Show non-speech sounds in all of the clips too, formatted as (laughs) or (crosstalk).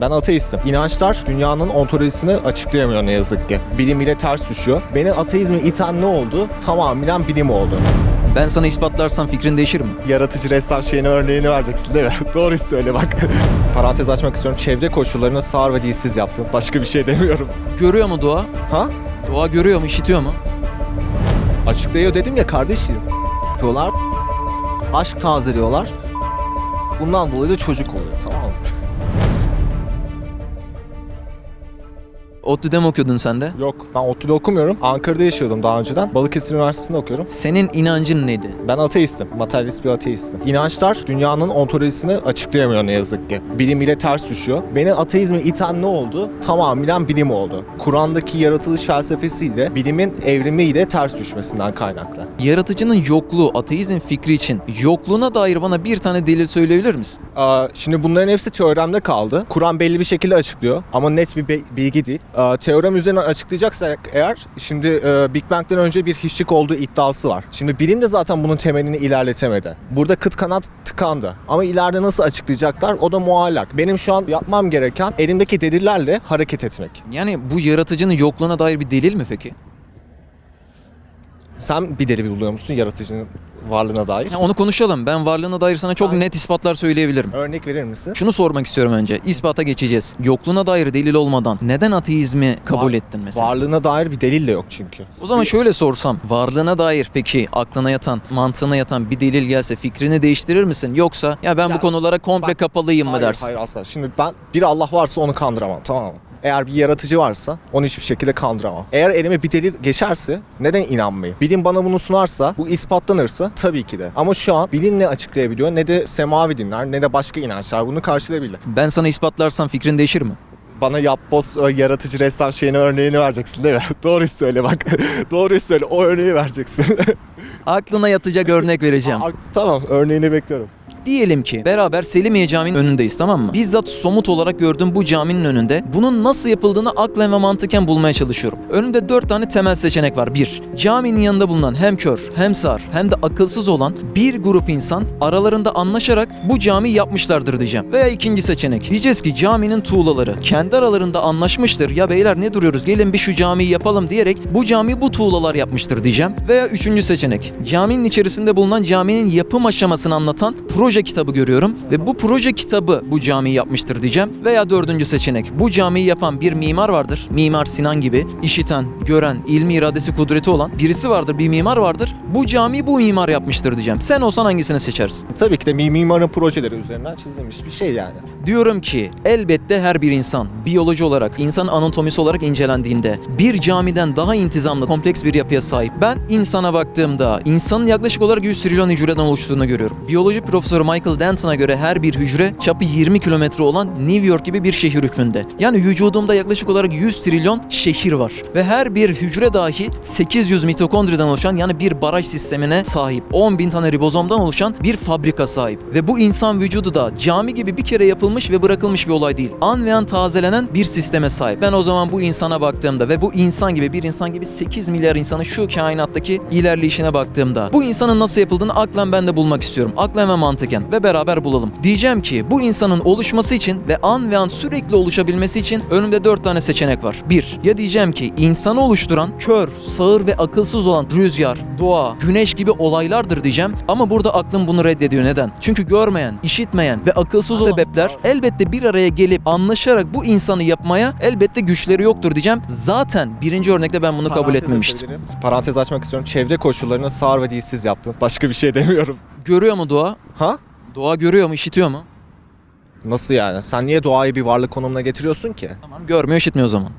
Ben ateistim. İnançlar dünyanın ontolojisini açıklayamıyor ne yazık ki. Bilim ile ters düşüyor. Beni ateizme iten ne oldu? Tamamen bilim oldu. Ben sana ispatlarsam fikrin değişir mi? Yaratıcı ressam şeyine örneğini vereceksin değil mi? (laughs) Doğru söyle bak. (laughs) Parantez açmak istiyorum. Çevre koşullarını sağır ve dilsiz yaptım. Başka bir şey demiyorum. Görüyor mu doğa? Ha? Doğa görüyor mu, işitiyor mu? Açıklayıyor dedim ya kardeşim. Diyorlar. Aşk tazeliyorlar. Bundan dolayı da çocuk oluyor tamam mı? ODTÜ'de mi okuyordun sen de? Yok ben ODTÜ'de okumuyorum. Ankara'da yaşıyordum daha önceden. Balıkesir Üniversitesi'nde okuyorum. Senin inancın neydi? Ben ateistim. Materyalist bir ateistim. İnançlar dünyanın ontolojisini açıklayamıyor ne yazık ki. Bilim ile ters düşüyor. Beni ateizme iten ne oldu? Tamamen bilim oldu. Kur'an'daki yaratılış felsefesiyle bilimin evrimiyle ters düşmesinden kaynaklı. Yaratıcının yokluğu, ateizm fikri için yokluğuna dair bana bir tane delil söyleyebilir misin? Aa, Şimdi bunların hepsi teoremde kaldı. Kur'an belli bir şekilde açıklıyor ama net bir bilgi değil. Aa, Teorem üzerine açıklayacaksak eğer şimdi e, Big Bang'den önce bir hiçlik olduğu iddiası var. Şimdi bilim de zaten bunun temelini ilerletemedi. Burada kıt kanat tıkandı. Ama ileride nasıl açıklayacaklar o da muallak. Benim şu an yapmam gereken elimdeki delillerle hareket etmek. Yani bu yaratıcının yokluğuna dair bir delil mi peki? Sen bir delil buluyor musun yaratıcının varlığına dair? Ya onu konuşalım. Ben varlığına dair sana çok Ben- net ispatlar söyleyebilirim. Örnek verir misin? Şunu sormak istiyorum önce. İspata geçeceğiz. Yokluğuna dair delil olmadan neden ateizmi kabul Var- ettin mesela? Varlığına dair bir delil de yok çünkü. O zaman şöyle sorsam, varlığına dair peki aklına yatan, mantığına yatan bir delil gelse fikrini değiştirir misin? Yoksa ya ben Ya, bu konulara komple bak- kapalıyım mı hayır, dersin? Hayır asla. Şimdi ben bir Allah varsa onu kandıramam tamam mı? Eğer bir yaratıcı varsa onu hiçbir şekilde kandıramam. Eğer elime bir delil geçerse neden inanmayayım? Bilim bana bunu sunarsa, bu ispatlanırsa tabii ki de. Ama şu an bilim ne açıklayabiliyor ne de semavi dinler ne de başka inançlar bunu karşılayabilir. Ben sana ispatlarsam fikrin değişir mi? Bana yapboz yaratıcı ressam şeyine örneğini vereceksin değil mi? (laughs) Doğru söyle bak. (laughs) Doğru söyle o örneği vereceksin. (laughs) Aklına yatacak örnek vereceğim. Tamam örneğini bekliyorum. Diyelim ki beraber Selimiye Camii'nin önündeyiz tamam mı? Bizzat somut olarak gördüğüm bu caminin önünde bunun nasıl yapıldığını aklen ve mantıken bulmaya çalışıyorum. Önümde dört tane temel seçenek var. Bir, caminin yanında bulunan hem kör hem sağır hem de akılsız olan bir grup insan aralarında anlaşarak bu camiyi yapmışlardır diyeceğim. Veya ikinci seçenek. Diyeceğiz ki caminin tuğlaları kendi aralarında anlaşmıştır. Ya beyler ne duruyoruz gelin bir şu camiyi yapalım diyerek bu camiyi bu tuğlalar yapmıştır diyeceğim. Veya üçüncü seçenek. Caminin içerisinde bulunan caminin yapım aşamasını anlatan proje kitabı görüyorum ve bu proje kitabı bu camiyi yapmıştır diyeceğim. Veya dördüncü seçenek. Bu camiyi yapan bir mimar vardır. Mimar Sinan gibi işiten, gören, ilmi iradesi kudreti olan birisi vardır, bir mimar vardır. Bu camiyi bu mimar yapmıştır diyeceğim. Sen olsan hangisini seçersin? Tabii ki de mi- mimarın projeleri üzerinden çizilmiş bir şey yani. Diyorum ki elbette her bir insan biyoloji olarak, insan anatomisi olarak incelendiğinde bir camiden daha intizamlı, kompleks bir yapıya sahip. Ben insana baktığımda insanın yaklaşık olarak 100 trilyon hücreden oluştuğunu görüyorum. Biyoloji profesörü Michael Denton'a göre her bir hücre çapı 20 kilometre olan New York gibi bir şehir hükmünde. Yani vücudumda yaklaşık olarak 100 trilyon şehir var. Ve her bir hücre dahi 800 mitokondriden oluşan yani bir baraj sistemine sahip. 10 bin tane ribozomdan oluşan bir fabrika sahip. Ve bu insan vücudu da cami gibi bir kere yapılmış ve bırakılmış bir olay değil. An ve an tazelenen bir sisteme sahip. Ben o zaman bu insana baktığımda ve bu insan gibi bir insan gibi 8 milyar insanın şu kainattaki ilerleyişine baktığımda bu insanın nasıl yapıldığını aklen ben de bulmak istiyorum. Aklen ve mantıken ve beraber bulalım. Diyeceğim ki bu insanın oluşması için ve an ve an sürekli oluşabilmesi için önümde 4 tane seçenek var. 1. Ya diyeceğim ki insanı oluşturan kör, sağır ve akılsız olan rüzgar, doğa, güneş gibi olaylardır diyeceğim. Ama burada aklım bunu reddediyor. Neden? Çünkü görmeyen, işitmeyen ve akılsız Allah sebepler elbette bir araya gelip anlaşarak bu insanı yapmaya elbette güçleri yoktur diyeceğim. Zaten birinci örnekte ben bunu kabul Parantez etmemiştim. açabilirim. Parantez açmak istiyorum. Çevre koşullarını sağır ve dilsiz yaptım. Başka bir şey demiyorum. Görüyor mu doğa? Ha? Doğa görüyor mu, işitiyor mu? Nasıl yani? Sen niye doğayı bir varlık konumuna getiriyorsun ki? Tamam, görmüyor, işitmiyor o zaman.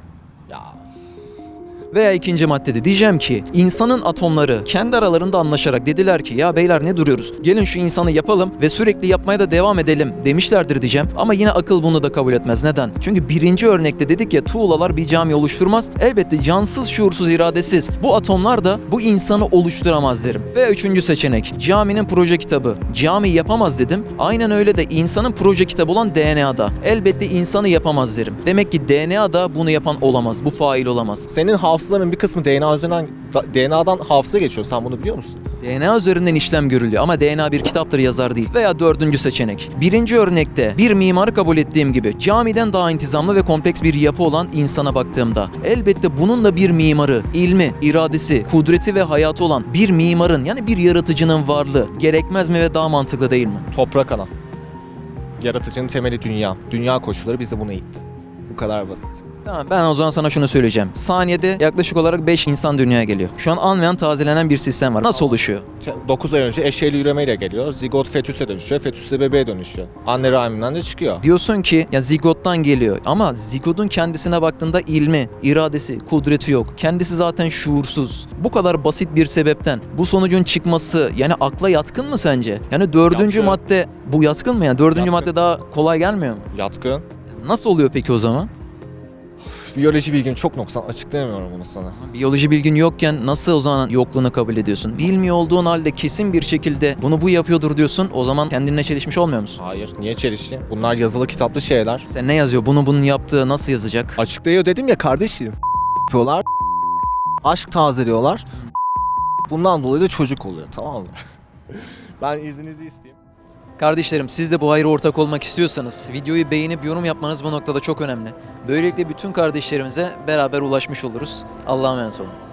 Ya Veya ikinci maddede diyeceğim ki insanın atomları kendi aralarında anlaşarak dediler ki ya beyler ne duruyoruz? Gelin şu insanı yapalım ve sürekli yapmaya da devam edelim demişlerdir diyeceğim. Ama yine akıl bunu da kabul etmez. Neden? Çünkü birinci örnekte dedik ya tuğlalar bir cami oluşturmaz. Elbette cansız, şuursuz, iradesiz. Bu atomlar da bu insanı oluşturamaz derim. Ve üçüncü seçenek caminin proje kitabı. Cami yapamaz dedim. Aynen öyle de insanın proje kitabı olan DNA'da. Elbette insanı yapamaz derim. Demek ki DNA'da bunu yapan olamaz. Bu fail olamaz. senin hafızan hafızaların bir kısmı DNA üzerinden da- DNA'dan hafıza geçiyor. Sen bunu biliyor musun? DNA üzerinden işlem görülüyor ama DNA bir kitaptır yazar değil. Veya dördüncü seçenek. Birinci örnekte bir mimarı kabul ettiğim gibi camiden daha intizamlı ve kompleks bir yapı olan insana baktığımda elbette bunun da bir mimarı, ilmi, iradesi, kudreti ve hayatı olan bir mimarın yani bir yaratıcının varlığı gerekmez mi ve daha mantıklı değil mi? Toprak ana. Yaratıcının temeli dünya. Dünya koşulları bizi buna itti. Bu kadar basit. Tamam ben o zaman sana şunu söyleyeceğim. Saniyede yaklaşık olarak 5 insan dünyaya geliyor. Şu an anlayan tazelenen bir sistem var. Nasıl oluşuyor? 9 ay önce eşeğli yürümeyle geliyor. Zigot fetüse dönüşüyor. Fetüs de bebeğe dönüşüyor. Anne rahminden de çıkıyor. Diyorsun ki ya zigottan geliyor ama zigodun kendisine baktığında ilmi, iradesi, kudreti yok. Kendisi zaten şuursuz. Bu kadar basit bir sebepten bu sonucun çıkması yani akla yatkın mı sence? Yani dördüncü Yatkın. madde bu yatkın mı yani? Dördüncü Yatkın. madde daha kolay gelmiyor mu? Yatkın. Nasıl oluyor peki o zaman? Biyoloji bilgim çok noksan. Açıklayamıyorum bunu sana. Biyoloji bilgin yokken nasıl o zaman yokluğunu kabul ediyorsun? Bilmiyor olduğun halde kesin bir şekilde bunu bu yapıyordur diyorsun. O zaman kendinle çelişmiş olmuyor musun? Hayır. Niye çelişeyim? Bunlar yazılı kitaplı şeyler. Sen ne yazıyor? Bunu bunun yaptığı nasıl yazacak? Açıklıyor dedim ya kardeşim. Yapıyorlar. Aşk tazeliyorlar. Bundan dolayı da çocuk oluyor tamam mı? (laughs) ben izninizi isteyeyim. Kardeşlerim siz de bu hayra ortak olmak istiyorsanız videoyu beğenip yorum yapmanız bu noktada çok önemli. Böylelikle bütün kardeşlerimize beraber ulaşmış oluruz. Allah'a emanet olun.